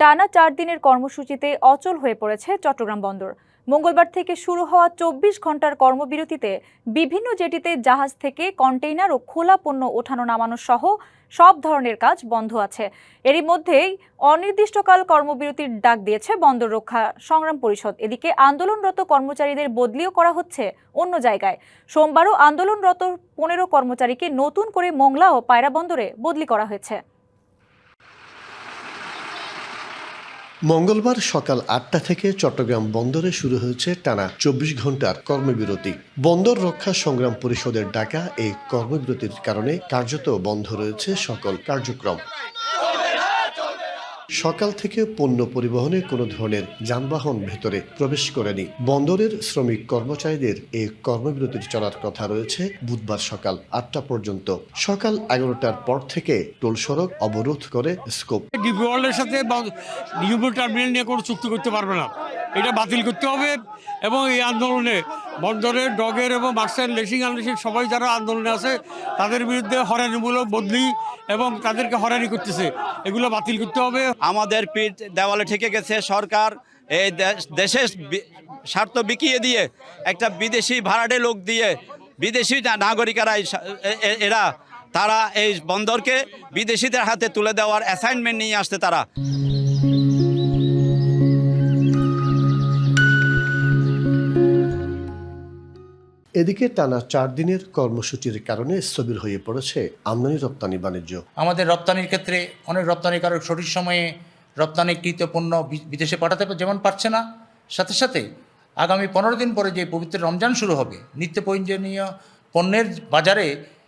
টানা চার দিনের কর্মসূচিতে অচল হয়ে পড়েছে চট্টগ্রাম বন্দর। মঙ্গলবার থেকে শুরু হওয়া চব্বিশ ঘণ্টার কর্মবিরতিতে বিভিন্ন জেটিতে জাহাজ থেকে কন্টেইনার ও খোলা পণ্য ওঠানো নামানো সহ সব ধরনের কাজ বন্ধ আছে। এরই মধ্যেই অনির্দিষ্টকাল কর্মবিরতির ডাক দিয়েছে বন্দর রক্ষা সংগ্রাম পরিষদ। এদিকে আন্দোলনরত কর্মচারীদের বদলিও করা হচ্ছে অন্য জায়গায়। সোমবারও আন্দোলনরত পনেরো কর্মচারীকে নতুন করে মোংলা ও পায়রা বন্দরে বদলি করা হয়েছে। মঙ্গলবার সকাল আটটা থেকে চট্টগ্রাম বন্দরে শুরু হয়েছে টানা চব্বিশ ঘণ্টার কর্মবিরতি। বন্দর রক্ষা সংগ্রাম পরিষদের ডাকা এই কর্মবিরতির কারণে কার্যত বন্ধ রয়েছে সকল কার্যক্রম। সকাল থেকে পণ্য পরিবহনে কোনো ধরনের যানবাহন ভেতরে প্রবেশ করেনি। বন্দরের শ্রমিক কর্মচারীদের এই কর্মবিরতির চলার কথা রয়েছে বুধবার সকাল আটটা পর্যন্ত। সকাল এগারোটার পর থেকে টোল সড়ক অবরোধ করে স্কোপ। ডিপি ওয়ার্ল্ডের সাথে টার্মিনাল নিয়ে কোনো চুক্তি করতে পারবে না। এটা বাতিল করতে হবে এবং এই আন্দোলনে বন্দরের ডগের এবং মার্শাল লেসিং আনলেসিং সবাই যারা আন্দোলনে আছে, তাদের বিরুদ্ধে হরানিমূলক বদলি এবং তাদেরকে হরানি করতেছে। এগুলো বাতিল করতে হবে। আমাদের পিঠ দেওয়ালে ঠেকে গেছে সরকার। এই দেশ- দেশের স্বার্থ বিকিয়ে দিয়ে একটা বিদেশি ভাড়াটে লোক দিয়ে বিদেশি নাগরিকেরা এরা, তারা এই বন্দরকে বিদেশিদের হাতে তুলে দেওয়ার অ্যাসাইনমেন্ট নিয়ে আসছে তারা। এদিকে টানা চার দিনের কর্মসূচির কারণে স্থবির হয়ে পড়েছে আমদানি রপ্তানি বাণিজ্য। আমাদের রপ্তানির ক্ষেত্রে অনেক রপ্তানিকারক সঠিক সময়ে রপ্তানিকৃত পণ্য বিদেশে পাঠাতে যেমন পারছে না। সাথে সাথে আগামী পনেরো দিন পরে যে পবিত্র রমজান শুরু হবে নিত্য প্রয়োজনীয় পণ্যের বাজারে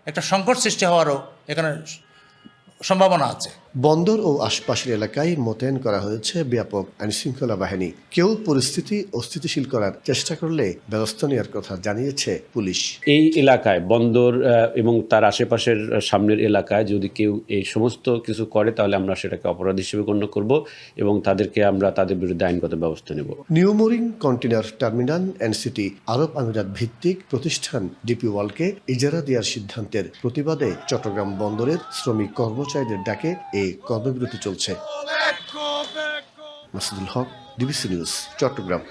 একটা সংকট সৃষ্টি হওয়ারও এখানে সম্ভাবনা আছে। বন্দর ও আশপাশের এলাকায় মোতায়েন করা হয়েছে ব্যাপক আইনশৃঙ্খলা বাহিনী। কেউ পরিস্থিতি অস্থিতিশীল করার চেষ্টা করলে ব্যবস্থা নেওয়ার কথা জানিয়েছে পুলিশ। এই এলাকায় বন্দর এবং তার আশেপাশের সামনের এলাকায় যদি কেউ এই সমস্ত কিছু করে তাহলে আমরা সেটাকে অপরাধ হিসেবে গণ্য করব এবং তাদেরকে আমরা তাদের বিরুদ্ধে আইনগত ব্যবস্থা নেব। New mooring container terminal NCT আরব আমিরাত ভিত্তিক প্রতিষ্ঠান ডিপি ওয়ালকে ইজারা দেওয়ার সিদ্ধান্তের প্রতিবাদে চট্টগ্রাম বন্দরের শ্রমিক কর্মচারীদের ডাকে এই কর্মবিরতি চলছে। Masudul Haq DBC news Chattogram.